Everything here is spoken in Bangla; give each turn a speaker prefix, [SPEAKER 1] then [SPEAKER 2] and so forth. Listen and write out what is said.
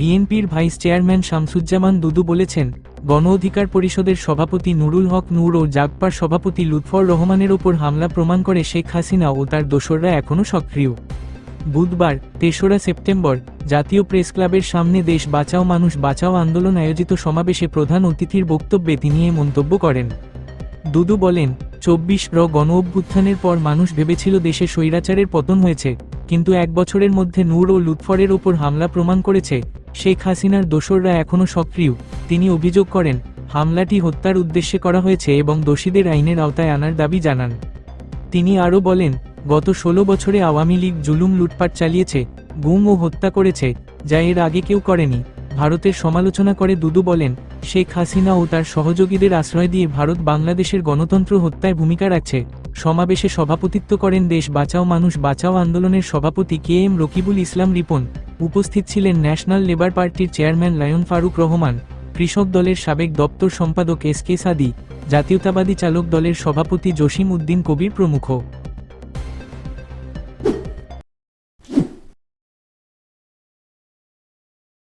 [SPEAKER 1] বিএনপির ভাইস চেয়ারম্যান শামসুজ্জামান দুদু বলেছেন, গণ অধিকার পরিষদের সভাপতি নুরুল হক নূর ও জাগপার সভাপতি লুৎফর রহমানের ওপর হামলা প্রমাণ করে শেখ হাসিনা ও তার দোসররা এখনও সক্রিয়। বুধবার, তেসরা সেপ্টেম্বর, জাতীয় প্রেস ক্লাবের সামনে দেশ বাঁচাও, মানুষ বাঁচাও আন্দোলন আয়োজিত সমাবেশে প্রধান অতিথির বক্তব্যে তিনি এ মন্তব্য করেন। দুদু বলেন চব্বিশ র গণ অভ্যুত্থানের পর মানুষ ভেবেছিল দেশে স্বৈরাচারের পতন হয়েছে, কিন্তু এক বছরের মধ্যে নূর ও লুৎফরের ওপর হামলা প্রমাণ করেছে, শেখ হাসিনার দোসররা এখনও সক্রিয়, তিনি অভিযোগ করেন, হামলাটি হত্যার উদ্দেশ্যে করা হয়েছে এবং দোষীদের আইনের আওতায় আনার দাবি জানান। তিনি আরও বলেন, গত ষোলো বছরে আওয়ামী লীগ জুলুম লুটপাট চালিয়েছে, গুম ও হত্যা করেছে, যা এর আগে কেউ করেনি, ভারতের সমালোচনা করে দুদু বলেন শেখ হাসিনা ও তার সহযোগীদের আশ্রয় দিয়ে ভারত বাংলাদেশের গণতন্ত্র হত্যায় ভূমিকা রাখছে। সমাবেশে সভাপতিত্ব করেন দেশ বাঁচাও মানুষ বাঁচাও আন্দোলনের সভাপতি কে এম রকিবুল ইসলাম রিপন। উপস্থিত ছিলেন ন্যাশনাল লেবার পার্টির চেয়ারম্যান লায়ন ফারুক রহমান, কৃষক দলের সাবেক দপ্তর সম্পাদক এস কে সাদি, জাতীয়তাবাদী চালক দলের সভাপতি জসিম উদ্দিন কবির প্রমুখ।